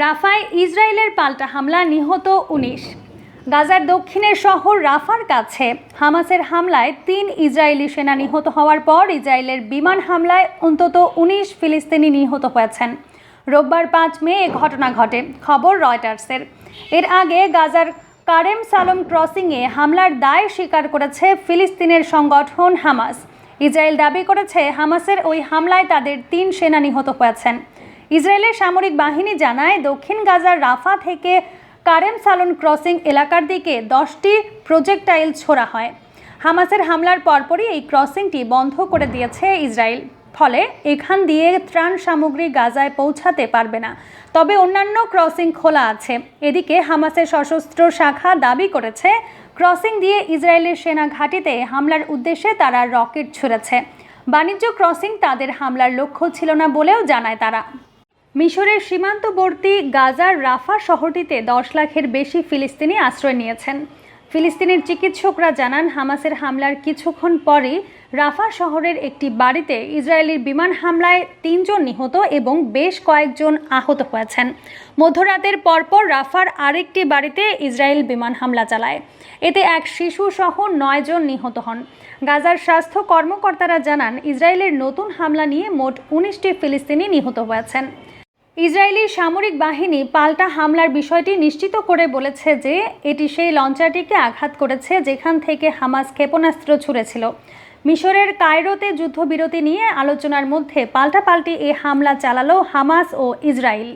রাফায় ইসরায়েলের পাল্টা হামলা নিহত উনিশ। গাজার দক্ষিণের শহর রাফার কাছে হামাসের হামলায় তিন ইসরায়েলি সেনা নিহত হওয়ার পর ইসরায়েলের বিমান হামলায় অন্তত উনিশ ফিলিস্তিনি নিহত হয়েছেন। রোববার পাঁচ মে এ ঘটনা ঘটে, খবর রয়টার্সের। এর আগে গাজার কারেম সালম ক্রসিংয়ে হামলার দায় স্বীকার করেছে ফিলিস্তিনের সংগঠন হামাস। ইসরায়েল দাবি করেছে, হামাসের ওই হামলায় তাদের তিন সেনা নিহত হয়েছেন। ইসরায়েলের সামরিক বাহিনী জানায়, দক্ষিণ গাজার রাফা থেকে কারেম সালন ক্রসিং এলাকার দিকে দশটি প্রজেক্টাইল ছোড়া হয়। হামাসের হামলার পরপরই এই ক্রসিংটি বন্ধ করে দিয়েছে ইসরায়েল। ফলে এখান দিয়ে ত্রাণ সামগ্রী গাজায় পৌঁছাতে পারবে না। তবে অন্যান্য ক্রসিং খোলা আছে। এদিকে হামাসের সশস্ত্র শাখা দাবি করেছে, ক্রসিং দিয়ে ইসরায়েলের সেনা ঘাঁটিতে হামলার উদ্দেশ্যে তারা রকেট ছুড়েছে। বাণিজ্য ক্রসিং তাদের হামলার লক্ষ্য ছিল না বলেও জানায় তারা। মিশরের সীমান্তবর্তী গাজার রাফা শহরটিতে দশ লাখের বেশি ফিলিস্তিনি আশ্রয় নিয়েছেন। ফিলিস্তিনের চিকিৎসকরা জানান, হামাসের হামলার কিছুক্ষণ পরই রাফা শহরের একটি বাড়িতে ইসরায়েলি বিমান হামলায় তিনজন নিহত এবং বেশ কয়েকজন আহত হয়েছেন। মধ্যরাতের পরপর রাফার আরেকটি বাড়িতে ইসরায়েল বিমান হামলা চালায়। এতে এক শিশু সহ নয়জন নিহত হন। গাজার স্বাস্থ্য কর্মকর্তারা জানান, ইসরায়েলের নতুন হামলা নিয়ে মোট উনিশটি ফিলিস্তিনি নিহত হয়েছেন। ইসরায়েলি সামরিক বাহিনী পাল্টা হামলার বিষয়টি নিশ্চিত করে বলেছে যে এটি সেই লঞ্চারটিকে আঘাত করেছে যেখান থেকে হামাস ক্ষেপণাস্ত্র ছুড়েছিল। মিশরের কায়রোতে যুদ্ধবিরতি নিয়ে আলোচনার মধ্যে পাল্টাপাল্টি এ হামলা চালালো হামাস ও ইসরায়েল।